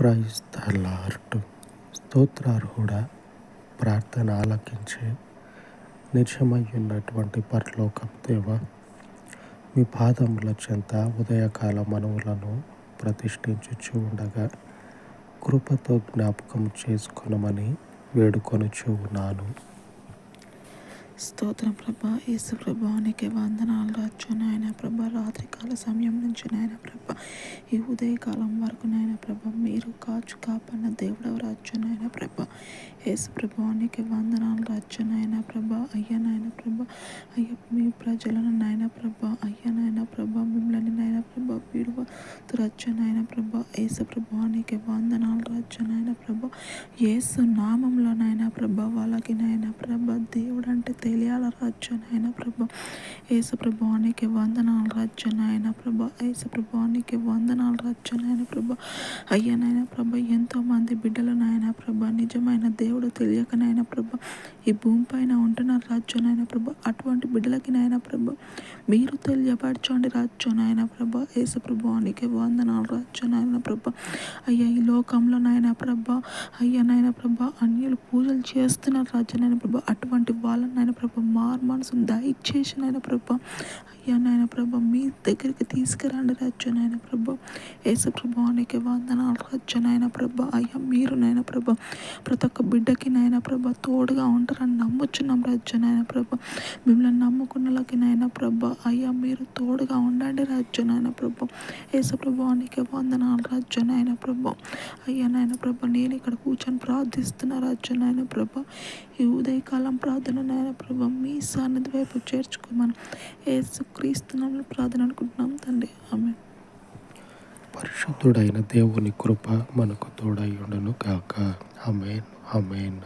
Praise the lord స్తోత్రార్హుడ ప్రార్థన ఆలకించి నిజమై ఉన్నటువంటి పరలోకం దేవ మీ పాదముల చెంత ఉదయకాల మనవులను ప్రతిష్ఠించుచు ఉండగా కృపతో జ్ఞాపకం చేసుకునమని వేడుకొనుచు ఉన్నాను. స్తోత్రం ప్రభా. యేసు ప్రభా నీకే వందనాలు రాజు నాయన ప్రభ. రాత్రికాల సమయం నుంచి నాయన ప్రభ ఈ ఉదయకాలం వరకు నాయన ప్రభ మీరు కాచు కాపన్న దేవుడవ రాజు నాయన ప్రభా. యేసు ప్రభా నీకే వందనాలు రాజు నాయన ప్రభా. అయ్యా నాయన ప్రభా అయ్య మీ ప్రజలను నాయన ప్రభ. అయ్యా నాయన ప్రభా మిమ్మల్ని నాయన ప్రభా విడువ రచ్చు నాయన ప్రభా. యేసు ప్రభా నీకే వందనాలు రాజు నాయన ప్రభ. యేసు నామంలో నాయన ప్రభా వాళ్ళకి నాయన ప్రభా దేవుడు అంటే తెలియాల రాజ్య నాయన ప్రభ. యేసు వందనాలు రాజ్య నాయన ప్రభ. యేసు వందనాలు రాజ్య నాయన ప్రభ. అయ్యా నాయన ప్రభ ఎంతోమంది బిడ్డలు నాయన ప్రభ నిజమైన దేవుడు తెలియక నాయన ప్రభ. ఈ భూమి పైన ఉంటున్న రాజ్య నాయన ప్రభ అటువంటి బిడ్డలకి నాయన ప్రభ. మీరు తెలియపరచండి రాజ్య నాయన ప్రభ. యేసు వందనాలు రాజ్య నాయన ప్రభ. అయ్యా ఈ లోకంలో నాయన ప్రభ అయ్యా నాయన ప్రభ అన్యులు పూజలు చేస్తున్నారు రాజ్య నాయన ప్రభ అటువంటి వాళ్ళ నాయన ప్రభ మారు మనసును దయచేసి నాయన ప్రభ. అయ్యా నాయన ప్రభ మీ దగ్గరికి తీసుకురండి రాజ్య నాయన ప్రభ. యేసు అనేక వందనాలు రాజ్య నాయన ప్రభ. అయ్యా మీరు నాయన ప్రభ ప్రతి ఒక్క బిడ్డకి నాయన ప్రభ తోడుగా ఉంటారని నమ్ముచున్నాం రాజ్య నాయన ప్రభ. మిమ్మల్ని నమ్ముకున్నలకి నాయన ప్రభ అయ్యా మీరు తోడుగా ఉండండి రాజ్య నాయన ప్రభ. యేసు అనేక వందనాలు రాజ్య నాయన ప్రభ. అయ్యా నాయన ప్రభ నేను ఇక్కడ కూర్చొని ప్రార్థిస్తున్న రాజ్య నాయన ప్రభ ఈ ఉదయకాలం ప్రార్థన నాయన ప్రభు మీ సన్నిధి వైపు చేర్చుకోమని యేసు ప్రార్థన అనుకుంటున్నాం తండ్రి. ఆమె పరిశుద్ధుడైన దేవుని కృప మనకు తోడై ఉండను కాక అమేన్ అమేన్